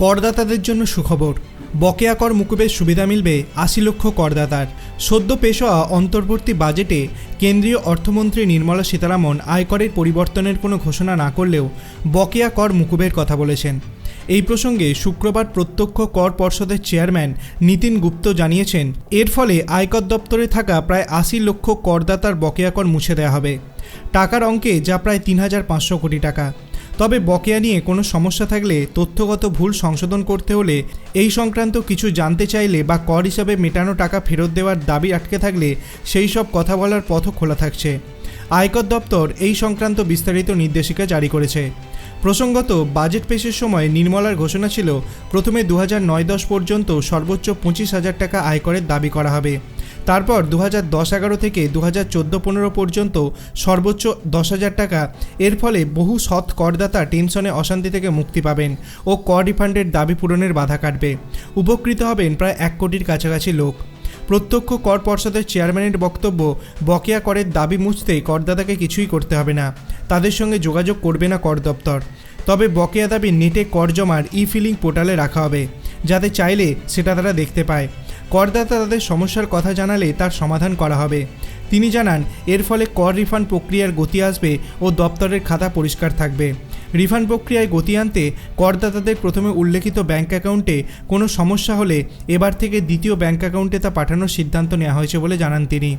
করদাতাদের জন্য সুখবর। বকেয়া কর মুকুবের সুবিধা মিলবে আশি লক্ষ করদাতার। সদ্য পেশ হওয়া অন্তর্বর্তী বাজেটে কেন্দ্রীয় অর্থমন্ত্রী নির্মলা সীতারামন আয়করের পরিবর্তনের কোনো ঘোষণা না করলেও বকেয়া কর মুকুবের কথা বলেছেন। এই প্রসঙ্গে শুক্রবার প্রত্যক্ষ কর পর্ষদের চেয়ারম্যান নীতিন গুপ্ত জানিয়েছেন, এর ফলে আয়কর দপ্তরে থাকা প্রায় আশি লক্ষ করদাতার বকেয়া কর মুছে দেওয়া হবে। টাকার অঙ্কে যা প্রায় তিন হাজার পাঁচশো কোটি টাকা। তবে বকেয়া নিয়ে কোনো সমস্যা থাকলে তথ্যগত ভুল সংশোধন করতে হলে এই সংক্রান্ত কিছু জানতে চাইলে বা কর হিসাবে মেটানো টাকা ফেরত দেওয়ার দাবি আটকে থাকলে সেই সব কথা বলার পথও খোলা থাকছে। আয়কর দপ্তর এই সংক্রান্ত বিস্তারিত নির্দেশিকা জারি করেছে। প্রসঙ্গত, বাজেট পেশের সময় নির্মলার ঘোষণা ছিল, প্রথমে দু হাজার নয় দশ পর্যন্ত সর্বোচ্চ পঁচিশ হাজার টাকা আয়করের দাবি করা হবে। তারপর দু হাজার দশ এগারো থেকে দু হাজার চোদ্দ পনেরো পর্যন্ত সর্বোচ্চ দশ হাজার টাকা। এর ফলে বহু সৎ করদাতা টেনশনে অশান্তি থেকে মুক্তি পাবেন ও কর রিফান্ডের দাবি পূরণের বাধা কাটবে। উপকৃত হবেন প্রায় এক কোটির কাছাকাছি লোক। প্রত্যক্ষ কর পর্ষদের চেয়ারম্যানের বক্তব্য, বকেয়া করের দাবি মুছতে করদাতাকে কিছুই করতে হবে না। তাদের সঙ্গে যোগাযোগ করবে না কর দপ্তর। তবে বকেয়া দাবি নেটে কর জমার ই ফিলিং পোর্টালে রাখা হবে, যাতে চাইলে সেটা তারা দেখতে পায়। করদাতা তাদের সমস্যার কথা জানালে তার সমাধান করা হবে। তিনি জানান, এর ফলে কর রিফান্ড প্রক্রিয়ার গতি আসবে ও দপ্তরের খাতা পরিষ্কার থাকবে। রিফান্ড প্রক্রিয়ায় গতি আনতে করদাতাদের প্রথমে উল্লেখিত ব্যাংক অ্যাকাউন্টে কোনো সমস্যা হলে এবার থেকে দ্বিতীয় ব্যাংক অ্যাকাউন্টে তা পাঠানোর সিদ্ধান্ত নেওয়া হয়েছে বলে জানান তিনি।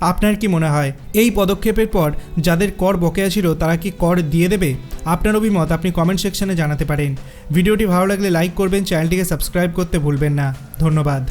আপনার কি মনে হয়? এই পদক্ষেপের পর যাদের কর বকেয়া ছিল তারা কি কর দিয়ে দেবে? আপনার অভিমত আপনি কমেন্ট সেকশনে জানাতে পারেন। ভিডিওটি ভালো লাগলে লাইক করবেন, চ্যানেলটিকে সাবস্ক্রাইব করতে ভুলবেন না। ধন্যবাদ।